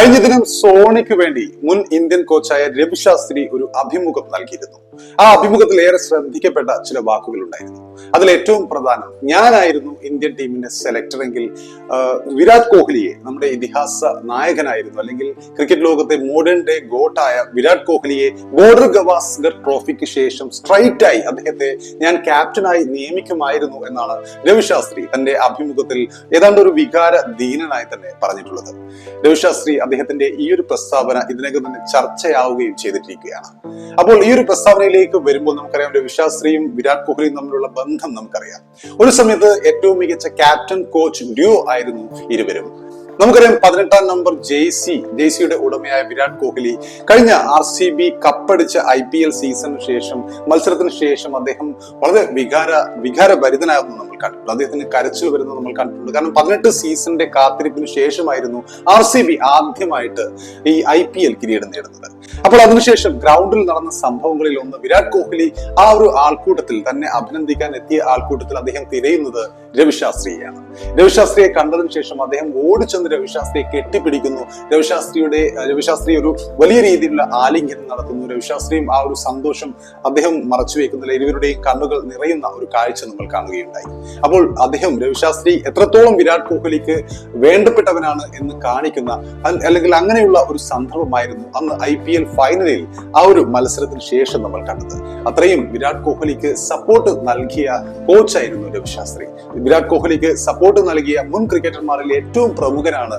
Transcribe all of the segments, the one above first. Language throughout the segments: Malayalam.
കഴിഞ്ഞ ദിനം സോണിക്ക് വേണ്ടി മുൻ ഇന്ത്യൻ കോച്ചായ രവിശാസ്ത്രി ഒരു അഭിമുഖം നൽകിയിരുന്നു. ആ അഭിമുഖത്തിൽ ഏറെ ശ്രദ്ധിക്കപ്പെട്ട ചില വാക്കുകൾ ഉണ്ടായിരുന്നു. അതിൽ ഏറ്റവും പ്രധാനം ഞാനായിരുന്നു ഇന്ത്യൻ ടീമിന്റെ സെലക്ടർ എങ്കിൽ വിരാട് കോഹ്ലിയെ നമ്മുടെ ഇതിഹാസ നായകനായിരുന്നു. അല്ലെങ്കിൽ ക്രിക്കറ്റ് ലോകത്തെ മോഡേൺ ഡേ ഗോട്ടായ വിരാട് കോഹ്ലിയെ ബോർഡർ ഗവാസ്കർ ട്രോഫിക്ക് ശേഷം സ്ട്രൈറ്റ് ആയി അദ്ദേഹത്തെ ഞാൻ ക്യാപ്റ്റനായി നിയമിക്കുമായിരുന്നു എന്നാണ് രവിശാസ്ത്രി തന്റെ അഭിമുഖത്തിൽ ഏതാണ്ട് ഒരു വികാര ദീനനായി തന്നെ പറഞ്ഞിട്ടുള്ളത്. രവിശാസ്ത്രി അദ്ദേഹത്തിന്റെ ഈ ഒരു പ്രസ്താവന ഇതിനകം തന്നെ ചർച്ചയാവുകയും ചെയ്തിട്ടിരിക്കുകയാണ്. അപ്പോൾ ഈ ഒരു പ്രസ്താവനയിലേക്ക് വരുമ്പോൾ നമുക്കറിയാം ഒരു രവിശാസ്ത്രിയും വിരാട് കോഹ്ലിയും തമ്മിലുള്ള ബന്ധം നമുക്കറിയാം. ഒരു സമയത്ത് ഏറ്റവും മികച്ച ക്യാപ്റ്റൻ കോച്ച് ഡ്യൂ ആയിരുന്നു ഇരുവരും. നമുക്കറിയാം പതിനെട്ടാം നമ്പർ ജെയ്സി ജെയ്സിയുടെ ഉടമയായ വിരാട് കോഹ്ലി കഴിഞ്ഞ ആർ സി ബി കപ്പടിച്ച ഐ പി എൽ സീസണിന് ശേഷം മത്സരത്തിന് ശേഷം അദ്ദേഹം വളരെ വികാര വികാരഭരിതനാകുന്നു നമ്മൾ കണ്ടിട്ടുണ്ട് അദ്ദേഹത്തിന് കരച്ചിൽ വരുന്നത് നമ്മൾ കണ്ടിട്ടുണ്ട്. കാരണം പതിനെട്ട് സീസണിന്റെ കാത്തിരിപ്പിന് ശേഷമായിരുന്നു ആർ സി ബി ആദ്യമായിട്ട് ഈ ഐ പി എൽ കിരീടം നേടുന്നത്. അപ്പോൾ അതിനുശേഷം ഗ്രൗണ്ടിൽ നടന്ന സംഭവങ്ങളിൽ ഒന്ന് വിരാട് കോഹ്ലി ആ ഒരു ആൾക്കൂട്ടത്തിൽ തന്നെ അഭിനന്ദിക്കാൻ എത്തിയ ആൾക്കൂട്ടത്തിൽ അദ്ദേഹം തിരയുന്നത് രവിശാസ്ത്രിയെയാണ് രവിശാസ്ത്രിയെ കണ്ടതിന് ശേഷം അദ്ദേഹം ഓടിച്ചെന്ന് രവിശാസ്ത്രിയെ കെട്ടിപ്പിടിക്കുന്നു. രവിശാസ്ത്രിയുടെ രവിശാസ്ത്രി ഒരു വലിയ രീതിയിലുള്ള ആലിംഗനം നടത്തുന്നു. രവിശാസ്ത്രിയും ആ ഒരു സന്തോഷം അദ്ദേഹം മറച്ചു വെക്കുന്നില്ല ഇരുവരുടെയും കണ്ണുകൾ നിറയുന്ന ഒരു കാഴ്ച നമ്മൾ കാണുകയുണ്ടായി. അപ്പോൾ അദ്ദേഹം രവിശാസ്ത്രി എത്രത്തോളം വിരാട് കോഹ്ലിക്ക് വേണ്ടപ്പെട്ടവനാണ് എന്ന് കാണിക്കുന്ന അല്ലെങ്കിൽ അങ്ങനെയുള്ള ഒരു സന്ദർഭമായിരുന്നു അന്ന് ഐ പി എൽ ഫൈനലിൽ ആ ഒരു മത്സരത്തിന് ശേഷം നമ്മൾ കണ്ടത്. അത്രയും വിരാട് കോഹ്ലിക്ക് സപ്പോർട്ട് നൽകിയ കോച്ചായിരുന്നു രവിശാസ്ത്രി. വിരാട് കോഹ്ലിക്ക് സപ്പോർട്ട് നൽകിയ മുൻ ക്രിക്കറ്റർമാരിൽ ഏറ്റവും പ്രമുഖനാണ്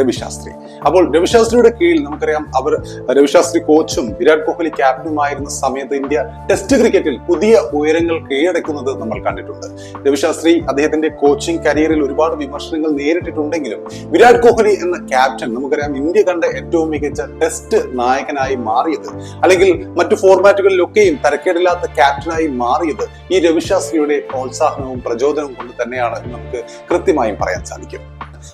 രവിശാസ്ത്രി അപ്പോൾ രവിശാസ്ത്രിയുടെ കീഴിൽ നമുക്കറിയാം അവർ രവിശാസ്ത്രി കോച്ചും വിരാട് കോഹ്ലി ക്യാപ്റ്റനുമായിരുന്ന സമയത്ത് ഇന്ത്യ ടെസ്റ്റ് ക്രിക്കറ്റിൽ പുതിയ ഉയരങ്ങൾ കീഴടക്കുന്നത് നമ്മൾ കണ്ടിട്ടുണ്ട്. രവിശാസ്ത്രി അദ്ദേഹത്തിന്റെ കോച്ചിങ് കരിയറിൽ ഒരുപാട് വിമർശനങ്ങൾ നേരിട്ടിട്ടുണ്ടെങ്കിലും വിരാട് കോഹ്ലി എന്ന ക്യാപ്റ്റൻ നമുക്കറിയാം ഇന്ത്യ കണ്ട ഏറ്റവും മികച്ച ടെസ്റ്റ് നായകനായി മാറിയത്. അല്ലെങ്കിൽ മറ്റു ഫോർമാറ്റുകളിലൊക്കെയും തരക്കേടില്ലാത്ത ക്യാപ്റ്റനായി മാറിയത് ഈ രവിശാസ്ത്രിയുടെ പ്രോത്സാഹനവും പ്രചോദനവും കൊണ്ട് തന്നെയാണ് നമുക്ക് കൃത്യമായും പറയാൻ സാധിക്കും.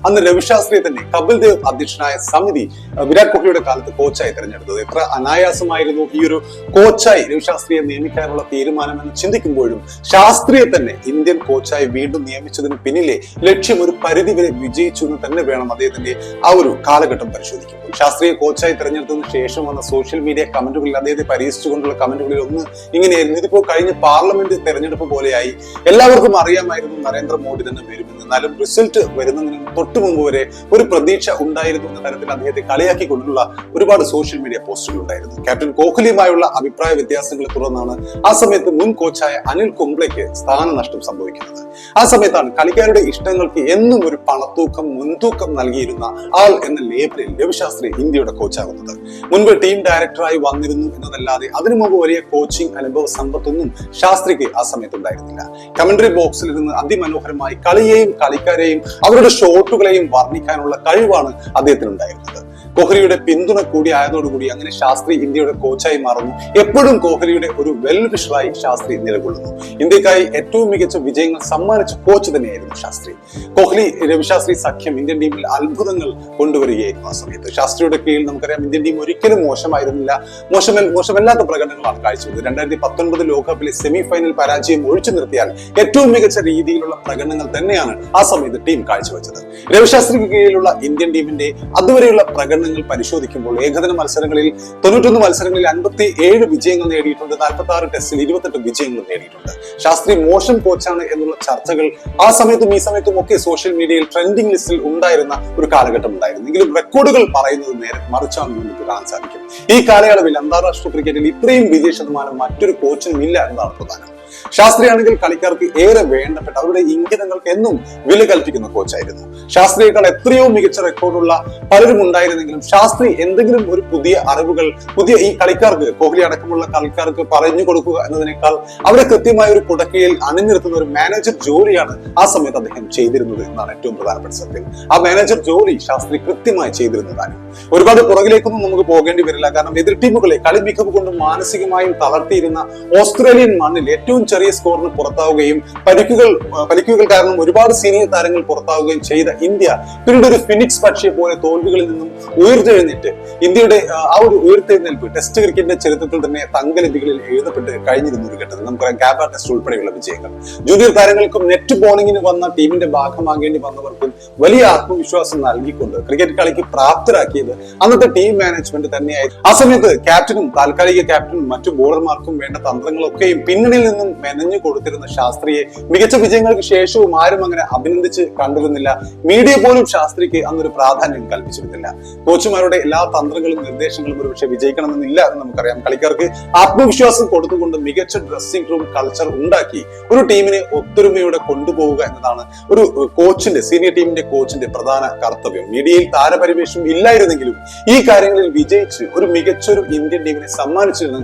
അന്ന് രവിശാസ്ത്രിയെ തന്നെ കപിൽ ദേവ് അധ്യക്ഷനായ സമിതി വിരാട് കോഹ്ലിയുടെ കാലത്ത് കോച്ചായി തെരഞ്ഞെടുത്തത്. എത്ര അനായാസമായിരുന്നു ഈ ഒരു കോച്ചായി രവിശാസ്ത്രിയെ നിയമിക്കാനുള്ള തീരുമാനം എന്ന് ചിന്തിക്കുമ്പോഴും ശാസ്ത്രിയെ തന്നെ ഇന്ത്യൻ കോച്ചായി വീണ്ടും നിയമിച്ചതിന് പിന്നിലെ ലക്ഷ്യം ഒരു പരിധിവരെ വിജയിച്ചു എന്ന് തന്നെ വേണം അദ്ദേഹത്തിന്റെ ആ ഒരു കാലഘട്ടം പരിശോധിക്കുമ്പോൾ. ശാസ്ത്രിയെ കോച്ചായി തെരഞ്ഞെടുത്തതിന് ശേഷം വന്ന സോഷ്യൽ മീഡിയ കമന്റുകളിൽ അദ്ദേഹത്തെ പരിഹസിച്ചുകൊണ്ടുള്ള കമന്റുകളിൽ ഒന്ന് ഇങ്ങനെയായിരുന്നു. ഇതിപ്പോ കഴിഞ്ഞ പാർലമെന്റ് തെരഞ്ഞെടുപ്പ് പോലെയായി. എല്ലാവർക്കും അറിയാമായിരുന്നു നരേന്ദ്രമോദി തന്നെ വരുമെന്ന് എന്നാലും റിസൾട്ട് വരുന്നതിന് തൊട്ടു മുമ്പ് വരെ ഒരു പ്രതീക്ഷ ഉണ്ടായിരുന്നു എന്ന തരത്തിൽ അദ്ദേഹത്തെ കളിയാക്കിക്കൊണ്ടുള്ള ഒരുപാട് സോഷ്യൽ മീഡിയ പോസ്റ്റുകൾ ഉണ്ടായിരുന്നു. ക്യാപ്റ്റൻ കോഹ്ലിയുമായുള്ള അഭിപ്രായ വ്യത്യാസങ്ങളെ തുടർന്നാണ് ആ സമയത്ത് മുൻ കോച്ചായ അനിൽ കുംബ്ലയ്ക്ക് സ്ഥാനനഷ്ടം സംഭവിക്കുന്നത്. ആ സമയത്താണ് കളിക്കാരുടെ ഇഷ്ടങ്ങൾക്ക് എന്നും ഒരു പണത്തൂക്കം മുൻതൂക്കം നൽകിയിരുന്ന ആൾ എന്ന ലേബലിൽ രവിശാസ്ത്രി ഇന്ത്യയുടെ കോച്ചാകുന്നത് മുൻപ് ടീം ഡയറക്ടറായി വന്നിരുന്നു എന്നതല്ലാതെ അതിനു മുമ്പ് വലിയ കോച്ചിങ് അനുഭവ സമ്പത്തൊന്നും ശാസ്ത്രിക്ക് ആ സമയത്ത് ഉണ്ടായിരുന്നില്ല. കമന്ററി ബോക്സിൽ നിന്ന് അതിമനോഹരമായി കളിയെയും കളിക്കാരെയും അവരുടെ ഷോട്ടുകളെയും വർണിക്കാനുള്ള കഴിവാണ് അദ്ദേഹത്തിന് ഉണ്ടായിരുന്നത് കോഹ്ലിയുടെ പിന്തുണ കൂടി ആയതോടുകൂടി അങ്ങനെ ശാസ്ത്രി ഇന്ത്യയുടെ കോച്ചായി മാറുന്നു. എപ്പോഴും കോഹ്ലിയുടെ ഒരു വെൽ വിഷറായി ശാസ്ത്രി നിലകൊള്ളുന്നു. ഇന്ത്യക്കായി ഏറ്റവും മികച്ച വിജയങ്ങൾ സമ്മാനിച്ച കോച്ച് തന്നെയായിരുന്നു ശാസ്ത്രി. കോഹ്ലി രവിശാസ്ത്രി സഖ്യം ഇന്ത്യൻ ടീമിൽ അത്ഭുതങ്ങൾ കൊണ്ടുവരികയായിരുന്നു ആ സമയത്ത്. ശാസ്ത്രിയുടെ കീഴിൽ നമുക്കറിയാം ഇന്ത്യൻ ടീം ഒരിക്കലും മോശമായിരുന്നില്ല. മോശമ മോശമല്ലാത്ത പ്രകടനങ്ങളാണ് കാഴ്ചവെച്ചത്. രണ്ടായിരത്തി പത്തൊൻപത് ലോകകപ്പിലെ സെമി ഫൈനൽ പരാജയം ഒഴിച്ചു നിർത്തിയാൽ ഏറ്റവും മികച്ച രീതിയിലുള്ള പ്രകടനങ്ങൾ തന്നെയാണ് ആ സമയത്ത് ടീം കാഴ്ചവെച്ചത്. രവിശാസ്ത്രിക്ക് കീഴിലുള്ള ഇന്ത്യൻ ടീമിന്റെ അതുവരെയുള്ള പ്രകടനങ്ങൾ പരിശോധിക്കുമ്പോൾ ഏകദിന മത്സരങ്ങളിൽ തൊണ്ണൂറ്റൊന്ന് മത്സരങ്ങളിൽ അൻപത്തി ഏഴ് വിജയങ്ങൾ നേടിയിട്ടുണ്ട്. നാൽപ്പത്തി ആറ് ടെസ്റ്റിൽ ഇരുപത്തെട്ട് വിജയങ്ങൾ നേടിയിട്ടുണ്ട്. ശാസ്ത്രി മോശം കോച്ചാണ് എന്നുള്ള ചർച്ചകൾ ആ സമയത്തും ഈ സമയത്തും ഒക്കെ സോഷ്യൽ മീഡിയയിൽ ട്രെൻഡിംഗ് ലിസ്റ്റിൽ ഉണ്ടായിരുന്ന ഒരു കാലഘട്ടം ഉണ്ടായിരുന്നു. എങ്കിലും റെക്കോർഡുകൾ പറയുന്നത് നേരെ മറിച്ചാണെന്ന് നമുക്ക് കാണാൻ സാധിക്കും. ഈ കാലയളവിൽ അന്താരാഷ്ട്ര ക്രിക്കറ്റിൽ ഇത്രയും വിജയ ശതമാനം മറ്റൊരു കോച്ചിനും ഇല്ല എന്നതാണ് പ്രധാനം. ശാസ്ത്രിയാണെങ്കിൽ കളിക്കാർക്ക് ഏറെ വേണ്ടപ്പെട്ട അവരുടെ ഇംഗിതങ്ങൾക്ക് എന്നും വില കൽപ്പിക്കുന്ന കോച്ചായിരുന്നു. ശാസ്ത്രിയേക്കാൾ എത്രയോ മികച്ച റെക്കോർഡുള്ള പലരും ഉണ്ടായിരുന്നെങ്കിലും ശാസ്ത്രി എന്തെങ്കിലും ഒരു പുതിയ അറിവുകൾ പുതിയ ഈ കളിക്കാർക്ക് കോഹ്ലി അടക്കമുള്ള കളിക്കാർക്ക് പറഞ്ഞു കൊടുക്കുക എന്നതിനേക്കാൾ അവരെ കൃത്യമായ ഒരു കുടക്കയിൽ അണിനിർത്തുന്ന ഒരു മാനേജർ ജോലിയാണ് ആ സമയത്ത് അദ്ദേഹം ചെയ്തിരുന്നത് എന്നാണ് ഏറ്റവും പ്രധാനപ്പെട്ട സത്യം. ആ മാനേജർ ജോലി ശാസ്ത്രി കൃത്യമായി ചെയ്തിരുന്നതാണ്. ഒരുപാട് പുറകിലേക്കൊന്നും നമുക്ക് പോകേണ്ടി വരില്ല. കാരണം എതിർ ടീമുകളെ കളി മികവ് കൊണ്ട് മാനസികമായും തളർത്തിയിരുന്ന ഓസ്ട്രേലിയൻ മണ്ണിൽ ഏറ്റവും ഏറ്റവും ചെറിയ സ്കോറിന് പുറത്താവുകയും പരിക്കുകൾ പരിക്കുകൾ കാരണം ഒരുപാട് സീനിയർ താരങ്ങൾ പുറത്താവുകയും ചെയ്ത ഇന്ത്യ പിന്നീട് ഒരു ഫിനിക്സ് പക്ഷിയെ പോലെ തോൽവികളിൽ നിന്നും ഉയർത്തെഴുന്നേറ്റ് ഇന്ത്യയുടെ ആ, ഒരു ഉയർത്തെഴുന്നേൽപ്പ് ടെസ്റ്റ് ക്രിക്കറ്റിന്റെ ചരിത്രത്തിൽ തന്നെ തങ്കലിപികളിൽ എഴുതപ്പെട്ട് കഴിഞ്ഞിരുന്ന ഒരു ഘട്ടത്തിൽ. നമുക്കറിയാം ഗാബ ടെസ്റ്റ് ഉൾപ്പെടെയുള്ള വിജയങ്ങൾ. ജൂനിയർ താരങ്ങൾക്കും നെറ്റ് ബോളിങ്ങിന് വന്ന ടീമിന്റെ ഭാഗമാകേണ്ടി വന്നവർക്കും വലിയ ആത്മവിശ്വാസം നൽകിക്കൊണ്ട് ക്രിക്കറ്റ് കളിക്ക് പ്രാപ്തരാക്കിയത് അന്നത്തെ ടീം മാനേജ്മെന്റ് തന്നെയായിരുന്നു. ആ സമയത്ത് ക്യാപ്റ്റനും താൽക്കാലിക ക്യാപ്റ്റനും മറ്റു ബോളർമാർക്കും വേണ്ട തന്ത്രങ്ങളൊക്കെയും പിന്നണിയിൽ നിന്നും മെനഞ്ഞു കൊടുത്തിരുന്ന ശാസ്ത്രിയെ മികച്ച വിജയങ്ങൾക്ക് ശേഷവും ആരും അങ്ങനെ അഭിനന്ദിച്ച് കണ്ടിരുന്നില്ല. മീഡിയ പോലും ശാസ്ത്രിക്ക് അന്നൊരു പ്രാധാന്യം കൽപ്പിച്ചിരുന്നില്ല. കോച്ചുമാരുടെ എല്ലാ തന്ത്രങ്ങളും നിർദ്ദേശങ്ങളും ഒരുപക്ഷെ വിജയിക്കണമെന്നില്ല എന്ന് നമുക്കറിയാം. കളിക്കാർക്ക് ആത്മവിശ്വാസം കൊടുത്തുകൊണ്ട് മികച്ച ഡ്രസ്സിംഗ് റൂം കൾച്ചർ ഉണ്ടാക്കി ഒരു ടീമിനെ ഒത്തൊരുമയോടെ കൊണ്ടുപോവുക എന്നതാണ് ഒരു കോച്ചിന്റെ സീനിയർ ടീമിന്റെ കോച്ചിന്റെ പ്രധാന കർത്തവ്യം. മീഡിയയിൽ താരപരിവേഷം ഇല്ലായിരുന്നെങ്കിലും ഈ കാര്യങ്ങളിൽ വിജയിച്ച് ഒരു മികച്ചൊരു ഇന്ത്യൻ ടീമിനെ സമ്മാനിച്ചിരുന്നു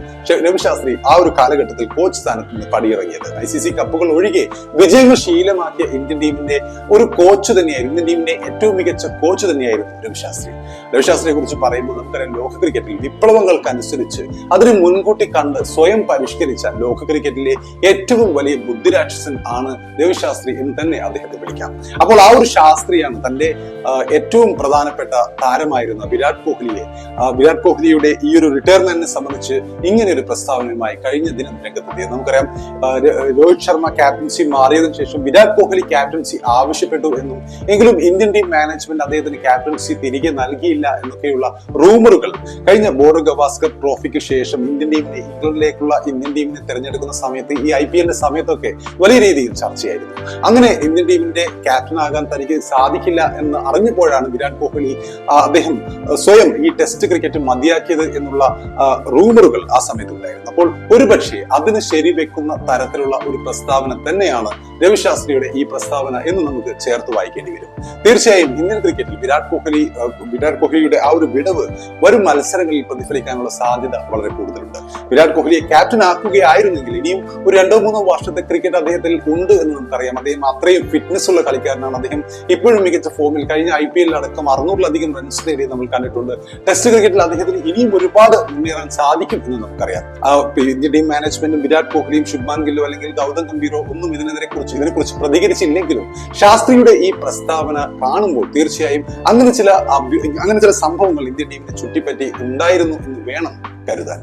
രവിശാസ്ത്രി ആ ഒരു കാലഘട്ടത്തിൽ കോച്ച് സ്ഥാനത്ത് നിന്ന് പടിയിറങ്ങിയത്. ഐ സി സി കപ്പുകൾ ഒഴികെ വിജയങ്ങൾ ശീലമാക്കിയ ഇന്ത്യൻ ടീമിന്റെ ഒരു കോച്ച് തന്നെയായിരുന്നു. ഇന്ത്യൻ ടീമിന്റെ ഏറ്റവും മികച്ച കോച്ച് തന്നെയായിരുന്നു രവിശാസ്ത്രി രവിശാസ്ത്രിയെ കുറിച്ച് പറയുമ്പോൾ നമുക്കറിയാം ലോക ക്രിക്കറ്റിൽ വിപ്ലവങ്ങൾക്ക് അനുസരിച്ച് അതിന് മുൻകൂട്ടി കണ്ട് സ്വയം പരിഷ്കരിച്ച ലോക ക്രിക്കറ്റിലെ ഏറ്റവും വലിയ ബുദ്ധിരാക്ഷസൻ ആണ് രവിശാസ്ത്രി എന്ന് തന്നെ അദ്ദേഹത്തെ വിളിക്കാം. അപ്പോൾ ആ ഒരു ശാസ്ത്രിയാണ് തന്റെ ഏറ്റവും പ്രധാനപ്പെട്ട താരമായിരുന്ന വിരാട് കോഹ്ലിയെ. വിരാട് കോഹ്ലിയുടെ ഈ ഒരു റിട്ടയർമെന്റിനെ സംബന്ധിച്ച് ഇങ്ങനെ ഒരു പ്രസ്താവനയുമായി കഴിഞ്ഞ ദിനം രംഗത്തെത്തിയത്. നമുക്കറിയാം രോഹിത് ശർമ്മ ക്യാപ്റ്റൻസി മാറിയതിനു ശേഷം വിരാട് കോഹ്ലി ക്യാപ്റ്റൻസി ആവശ്യപ്പെട്ടു എന്നും എങ്കിലും ഇന്ത്യൻ ടീം മാനേജ്മെന്റ് അദ്ദേഹത്തിന് ക്യാപ്റ്റൻസി തിരികെ നൽകിയില്ല എന്നൊക്കെയുള്ള റൂമറുകൾ കഴിഞ്ഞ ബോർഡ് ഗവാസ്കർ ട്രോഫിക്ക് ശേഷം ഇന്ത്യൻ ടീമിനെ ഇംഗ്ലണ്ടിലേക്കുള്ള ഇന്ത്യൻ ടീമിനെ തിരഞ്ഞെടുക്കുന്ന സമയത്ത് ഈ ഐ പി എല്ലിന്റെ സമയത്തൊക്കെ വലിയ രീതിയിൽ ചർച്ചയായിരുന്നു. അങ്ങനെ ഇന്ത്യൻ ടീമിന്റെ ക്യാപ്റ്റനാകാൻ തനിക്ക് സാധിക്കില്ല എന്ന് അറിഞ്ഞപ്പോഴാണ് വിരാട് കോഹ്ലി അദ്ദേഹം സ്വയം ഈ ടെസ്റ്റ് ക്രിക്കറ്റ് മതിയാക്കിയത് എന്നുള്ള റൂമറുകൾ ആ സമയത്ത് ഉണ്ടായിരുന്നു അപ്പോൾ ഒരുപക്ഷെ അതിന് ശരിവെക്കുന്ന തരത്തിലുള്ള ഒരു പ്രസ്താവന തന്നെയാണ് രവിശാസ്ത്രിയുടെ ഈ പ്രസ്താവന എന്ന് നമുക്ക് ചേർത്ത് വായിക്കേണ്ടി വരും. തീർച്ചയായും ഇന്ത്യൻ ക്രിക്കറ്റിൽ വിരാട് കോഹ്ലി വിരാട് കോഹ്ലിയുടെ ആ ഒരു വിടവ് വരും മത്സരങ്ങളിൽ പ്രതിഫലിക്കാനുള്ള സാധ്യത വളരെ കൂടുതലുണ്ട്. വിരാട് കോഹ്ലിയെ ക്യാപ്റ്റൻ ആക്കുകയായിരുന്നെങ്കിൽ ഇനിയും ഒരു രണ്ടോ മൂന്നോ വർഷത്തെ ക്രിക്കറ്റ് അദ്ദേഹത്തിൽ ഉണ്ട് എന്ന് നമുക്കറിയാം. അദ്ദേഹം അത്രയും ഫിറ്റ്നസ് ഉള്ള കളിക്കാരനാണ്. അദ്ദേഹം ഇപ്പോഴും മികച്ച ഫോമിൽ കഴിഞ്ഞ ഐ പി എല്ലിൽ അടക്കം അറുന്നൂറിലധികം റൺസ് നേടി നമ്മൾ കണ്ടിട്ടുണ്ട്. ടെസ്റ്റ് ക്രിക്കറ്റിൽ അദ്ദേഹത്തിന് ഇനിയും ഒരുപാട് മുന്നേറാൻ സാധിക്കും എന്ന് നമുക്കറിയാം. ഇന്ത്യൻ ടീം മാനേജ്മെന്റും വിരാട് കോഹ്ലിയും ശുഭ്മാൻ ഗില്ലോ അല്ലെങ്കിൽ ഗൗതം ഗംഭീറോ ഒന്നും ഇതിനെതിരെ കുറിച്ച് ഇതിനെക്കുറിച്ച് പ്രതികരിച്ചില്ലെങ്കിലും ശാസ്ത്രിയുടെ ഈ പ്രസ്താവന കാണുമ്പോൾ തീർച്ചയായും അങ്ങനെ ചില അങ്ങനെ ചില സംഭവങ്ങൾ ഇന്ത്യൻ ടീമിനെ ചുറ്റിപ്പറ്റി ഉണ്ടായിരുന്നു എന്ന് വേണം കരുതാൻ.